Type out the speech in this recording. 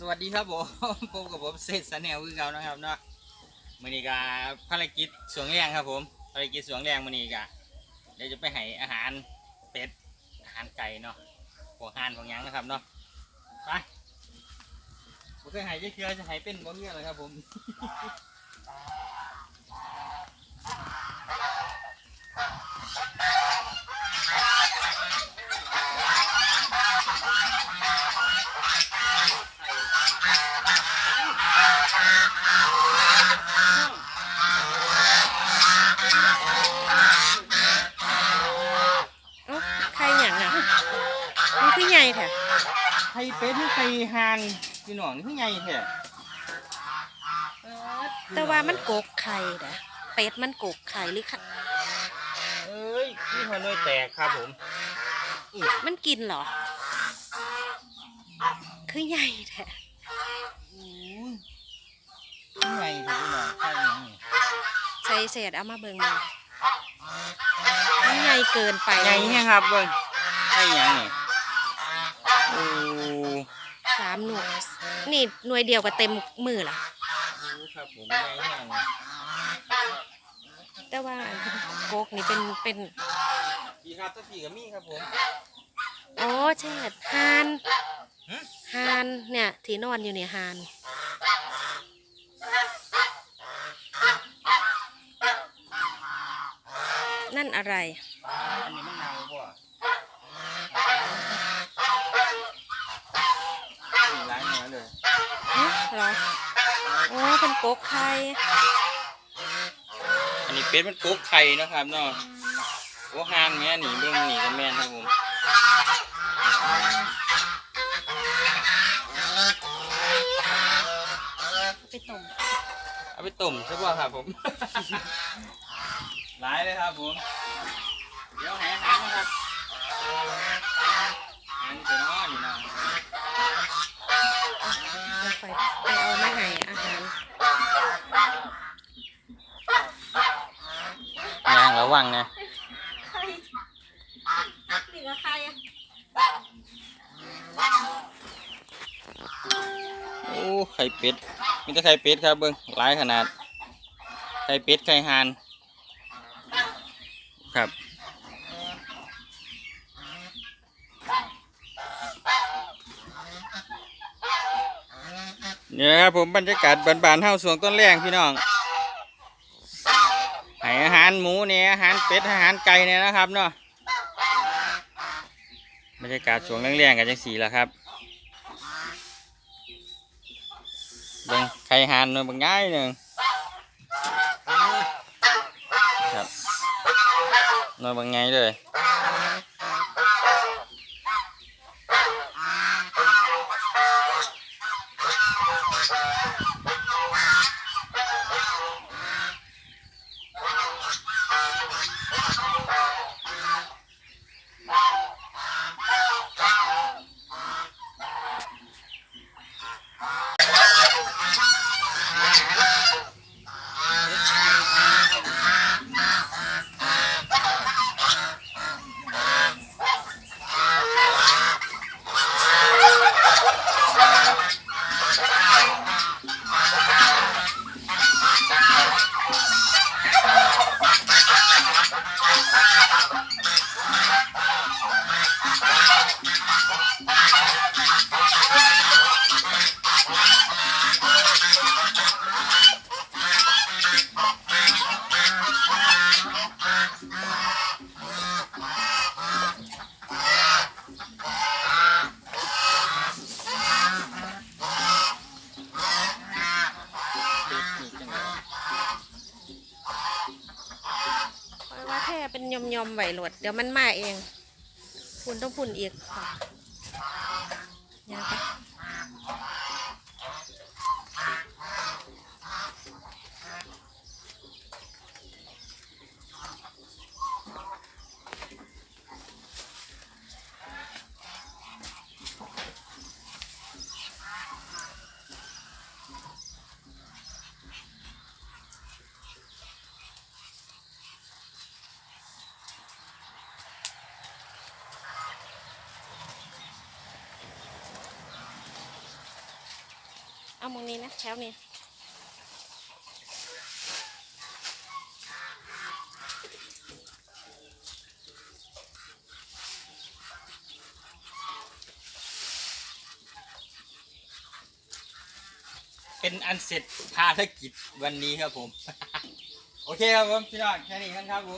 สวัสดีครับผมพบกับผมเซตสแนลคือเก่านะครับเนาะมือนี้กับภารกิจสวงแรงครับผมภารกิจสวงแรงมือนี้กับเดี๋ยวจะไปให้อาหารเป็ดอาหารไก่เนาะพวกห่านพวกหยังนะครับเนาะไปผมเคยให้เยอะเคือจะให้เป็นบ่เงี้ยเลยครับผม เอ้าใครหยังอะมัน คือใหญ่แท้ไข่เป็ดหรือไข่ห่านพี่น้องนี่คือไงแท้แต่ว่ามันกกไข่เด้อเป็ดมันกกไข่หรือไข่เอ้ยนี่หัวหน่วยแตกครับผมมันกินเหรอ คือใหญ่แท้อู้ยคือไงแท้พี่น้องไข่หยังนี่ใส่เศษเอามาเบิ่งหน่อยมันใหญ่เกินไปไงเนี่ยครับเบิ่งไข่หยังนี่ โอ้สามหน่วย นี่หน่วยเดียวก็เต็มมือละครับผมไงเนี่ยนี่แต่ว่าอันกกนี่เป็นเป็นพี่ครับตัวพี่กับมี่ครับผมอ๋อใช่ฮานหึฮานเนี่ยที่นอนอยู่เนี่ยฮานนั่นอะไร อันนี้มันเน่าบ่นี่ล้างเนื้อเลย ฮะเหรออ๋อเป็น กกไข่อันนี้เป็ดมันกบไข่เนาะครับเนาะโอ้ห่านแม่นี่เบิ่งนี่ก็แม่นครับผมไปต้มเอาไปต้มใช่ป่ะครับผม หลายเลยครับผม เดี๋ยวให้อาหารนะครับอาหารจะนอนอยู่นะเอาไปไปเอามาให้อาหา ระวังนะใครนี่ก็ใครอะโอ้ไข่เป็ดมีแต่ไข่เป็ดครับเบิ้งหลายขนาด ไข่เป็ดไข่ห่าน ครับเนี่ยครับผมบรรยากาศบานๆเท่าสวงต้นแรงพี่น้องให้อาหารหมูเนี่ย อาหารเป็ดอาหารไก่เนี่ยนะครับเนาะบรรยากาศสวงเลี้ยงๆกันจังสีแล้วครับเบิ่งไข่หานหน่อยบางง่ายหนึ่งครับหน่อยบางไงเลยปล่อย แค่เป็นยอมยอมไหวโหลด เดี๋ยวมันมาเองพุ่นต้องพุ่นอีกค่ะยังไป เอามึงนี้นะแถวนี้เป็นอันเสร็จภารกิจวันนี้ครับผม โอเคครับผมพี่น้องแค่นี้กันครับผม